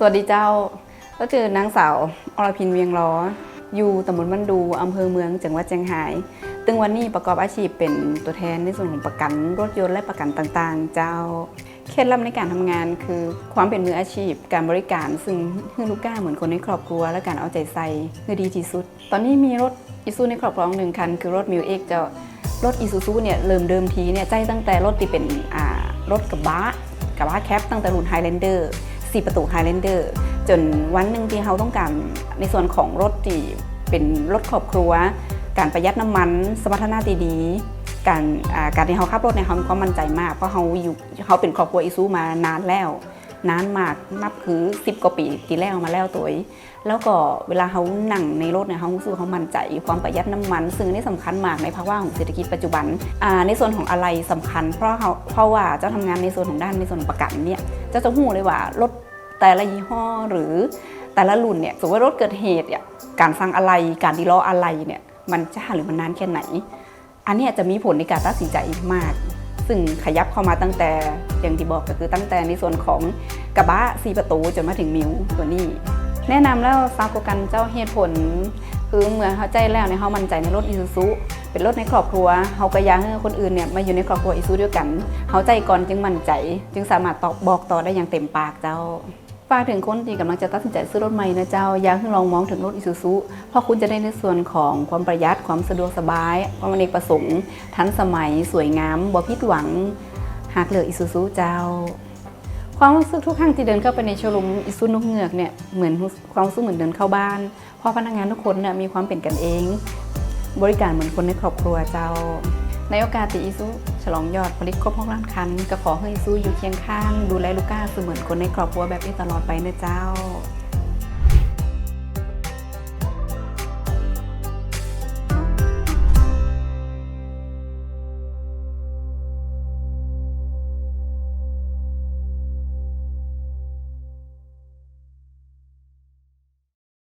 สวัสดีเจ้า ก็เจอนางสาวอรพินเวียงล้อ อยู่ตำบลบันดูอำเภอเมืองจังหวัดเชียงรายตึงวันนี้ประกอบอาชีพเป็นตัวแทนในส่วนของประกันรถยนต์และประกันต่างๆ เจ้า เคล็ดลับในการทำงานคือความเป็นมืออาชีพ การบริการซึ่งให้ลูกก้าเหมือนคนในครอบครัว และการเอาใจใส่คือดีที่สุด ตอนนี้มีรถอิซูในครอบครองหนึ่งคัน คือรถมิวเอ็กเจ้ารถอีซูซูเนี่ยเริ่มเดิมทีเนี่ยใจตั้งแต่รถที่เป็นรถกระบะกระบะแคปตั้งแต่รุ่นไฮแลนเดอร์ สี่ประตูไฮเลนเดอร์จนวันหนึ่งที่เขาต้องการในส่วนของรถที่เป็นรถครอบครัว การประหยัดน้ำมัน สมรรถนะดีๆการการที่เขาขับรถเนี่ยเขามีความมั่นใจมาก เพราะเขาอยู่เขาเป็นครอบครัวอิซูมานานแล้ว นานมากนับคือ10กว่าปีที่แล้วมาแล้วตัวแล้วก็เวลาเขานั่งในรถเนี่ยเขารู้สึกว่าเขามั่นใจความประหยัดน้ำมัน ซึ่งนี่สำคัญมากในภาวะของเศรษฐกิจปัจจุบันในส่วนของอะไรสำคัญ เพราะเขาเพราะว่าเจ้าทำงานในส่วนของด้านในส่วนของประกันเนี่ยเจะจะหูเลยว่ารถแต่ละยี่ห้อหรือแต่ละรุ่นเนี่ยสมมติว่ารถเกิดเหตุเนี่ยการสั่งอะไรการดีล้ออะไรเนี่ยมันช้าหรือมันนานแค่ไหน อันนี้จะมีผลในการตัดสินใจมาก ซึ่งขยับเข้ามาตั้งแต่อย่างที่บอกก็คือตั้งแต่ในส่วนของกระบะสีประตูจนมาถึงมิวตัวนี้ แนะนำแล้วซาวโกกันเจ้าเหตุผล คือเมื่อเขาใจแล้วเนี่ยเขามั่นใจในรถอีซูซุเป็นรถในครอบครัวเขาก็อยากให้คนอื่นเนี่ยมาอยู่ในครอบครัวอีซูด้วยกันเขาใจก่อนจึงมั่นใจ จึงสามารถตอบบอกต่อได้อย่างเต็มปากเจ้า ฝากถึงคนที่กำลังจะตัดสินใจซื้อรถใหม่นะเจ้าอยากให้ลองมองถึงรถอีซูซุเพราะคุณจะได้ในส่วนของความประหยัดความสะดวกสบาย ความอเนกประสงค์ ทันสมัย สวยงามบ่ผิดหวัง หากเลือกอิซูซุเจ้า ความรู้สึกทุกครั้งที่เดินเข้าไปในโชว์รูมอิซูนกเงือกเนี่ยเหมือนความรู้สึกเหมือนเดินเข้าบ้าน เพราะพนักงานทุกคนเนี่ยมีความเป็นกันเอง บริการเหมือนคนในครอบครัวเจ้า ในโอกาสที่อิซู ลองยอดผลิตครบ6ล้านคันก็ขอให้สู้อยู่เคียงข้าง ดูแลลูกค้าเสมือนคนในครอบครัวแบบนี้ตลอดไปนะเจ้า